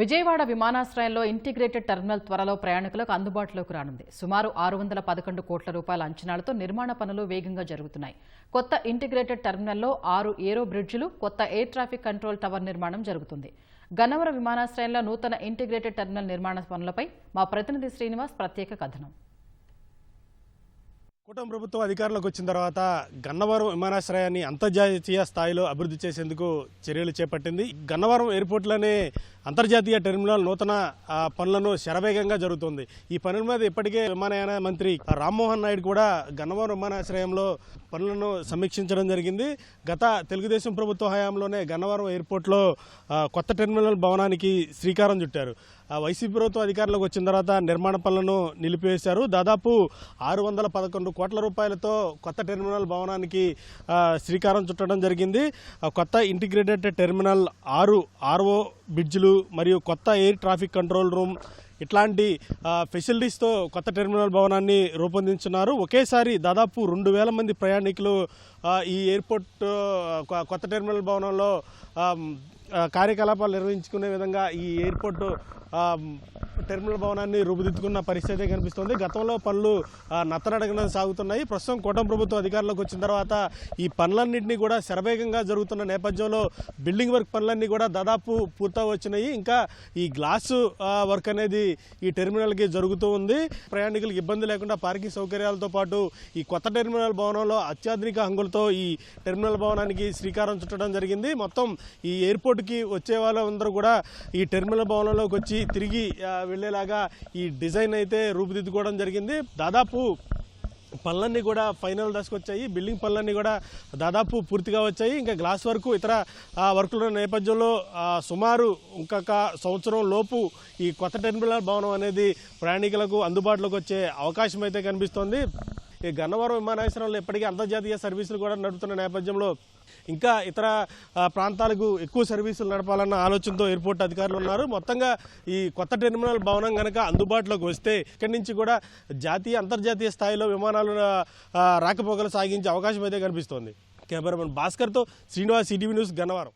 విజయవాడ విమానాశ్రయంలో integrated terminal త్వరలో ప్రయాణికులకు అందుబాటులోకి రానుంది. సుమారు ఆరు వందల పదకొండు కోట్ల రూపాయల అంచనాలతో నిర్మాణ పనులు వేగంగా జరుగుతున్నాయి. కొత్త ఇంటిగ్రేటెడ్ టెర్మినల్లో ఆరు ఏరో బ్రిడ్జిలు కొత్త ఎయిర్ ట్రాఫిక్ కంట్రోల్ టవర్ నిర్మాణం జరుగుతుంది. గన్నవరం విమానాశ్రయంలో నూతన ఇంటిగ్రేటెడ్ టెర్మినల్ నిర్మాణ పనులపై మా ప్రతినిధి శ్రీనివాస్ ప్రత్యేక కథనం. కూటమి ప్రభుత్వం అధికారంలోకి వచ్చిన తర్వాత గన్నవరం విమానాశ్రయాన్ని అంతర్జాతీయ స్థాయిలో అభివృద్ధి చేసేందుకు చర్యలు చేపట్టింది. గన్నవరం ఎయిర్పోర్ట్లోనే అంతర్జాతీయ టెర్మినల్ నూతన పనులను శరవేగంగా జరుగుతుంది. ఈ పనుల మీద ఇప్పటికే విమానయాన మంత్రి రామ్మోహన్ నాయుడు కూడా గన్నవరం విమానాశ్రయంలో పనులను సమీక్షించడం జరిగింది. గత తెలుగుదేశం ప్రభుత్వ హయాంలోనే గన్నవరం ఎయిర్పోర్ట్లో కొత్త టెర్మినల్ భవనానికి శ్రీకారం చుట్టారు. వైసీపీ ప్రభుత్వం అధికారంలోకి వచ్చిన తర్వాత నిర్మాణ పనులను నిలిపివేశారు. దాదాపు ఆరు వందల పదకొండు కోట్ల రూపాయలతో కొత్త టెర్మినల్ భవనానికి శ్రీకారం చుట్టడం జరిగింది. కొత్త ఇంటిగ్రేటెడ్ టెర్మినల్ ఆరు ఆర్ఓ బ్రిడ్జ్లు మరియు కొత్త ఎయిర్ ట్రాఫిక్ కంట్రోల్ రూమ్ ఇట్లాంటి ఫెసిలిటీస్తో కొత్త టెర్మినల్ భవనాన్ని రూపొందించున్నారు. ఒకేసారి దాదాపు రెండు వేల మంది ప్రయాణికులు ఈ ఎయిర్పోర్ట్ కొ- కొత్త టెర్మినల్ భవనంలో కార్యకలాపాలు నిర్వహించుకునే విధంగా ఈ ఎయిర్పోర్టు టెర్మినల్ భవనాన్ని రూపుదిద్దుకున్న పరిస్థితి కనిపిస్తుంది. గతంలో పనులు ఆ, నత్తనడగన సాగుతున్నాయి. ప్రస్తుతం కూటమి ప్రభుత్వం అధికారంలోకి వచ్చిన తర్వాత ఈ పనులన్నింటినీ కూడా శరవేగంగా జరుగుతున్న నేపథ్యంలో బిల్డింగ్ వర్క్ పనులన్నీ కూడా దాదాపు పూర్తవు వచ్చినాయి ఇంకా ఈ గ్లాసు వర్క్ అనేది ఈ టెర్మినల్కి జరుగుతూ ఉంది. ప్రయాణికులకు ఇబ్బంది లేకుండా పార్కింగ్ సౌకర్యాలతో పాటు ఈ కొత్త టెర్మినల్ భవనంలో అత్యాధునిక హంగులతో ఈ టెర్మినల్ భవనానికి శ్రీకారం చుట్టడం జరిగింది. మొత్తం ఈ ఎయిర్పోర్ట్ ఇప్పటికీ వచ్చే వాళ్ళందరూ కూడా ఈ టెర్మినల్ భవనంలోకి వచ్చి తిరిగి వెళ్ళేలాగా ఈ డిజైన్ అయితే రూపుదిద్దుకోవడం జరిగింది. దాదాపు పనులన్నీ కూడా ఫైనల్ దశకు వచ్చాయి. బిల్డింగ్ పనులన్నీ కూడా దాదాపు పూర్తిగా వచ్చాయి. ఇంకా గ్లాస్ వర్క్ ఇతర ఆ, వర్కుల నేపథ్యంలో సుమారు ఇంకొక సంవత్సరం లోపు ఈ కొత్త టెర్మినల్ భవనం అనేది ప్రయాణికులకు అందుబాటులోకి వచ్చే అవకాశం అయితే కనిపిస్తోంది. ఈ గన్నవరం విమానాశ్రయంలో ఇప్పటికీ అంతర్జాతీయ సర్వీసులు కూడా నడుపుతున్న నేపథ్యంలో ఇంకా ఇతర ప్రాంతాలకు ఎక్కువ సర్వీసులు నడపాలన్న ఆలోచనతో ఎయిర్పోర్ట్ అధికారులు ఉన్నారు. మొత్తంగా ఈ కొత్త టెర్మినల్ భవనం కనుక అందుబాటులోకి వస్తే ఇక్కడి నుంచి కూడా జాతీయ అంతర్జాతీయ స్థాయిలో విమానాలు రాకపోకలు సాగించే అవకాశం అయితే కనిపిస్తోంది. కెమెరామెన్ భాస్కర్తో శ్రీనివాస్ ఈటీవీ న్యూస్ గన్నవరం.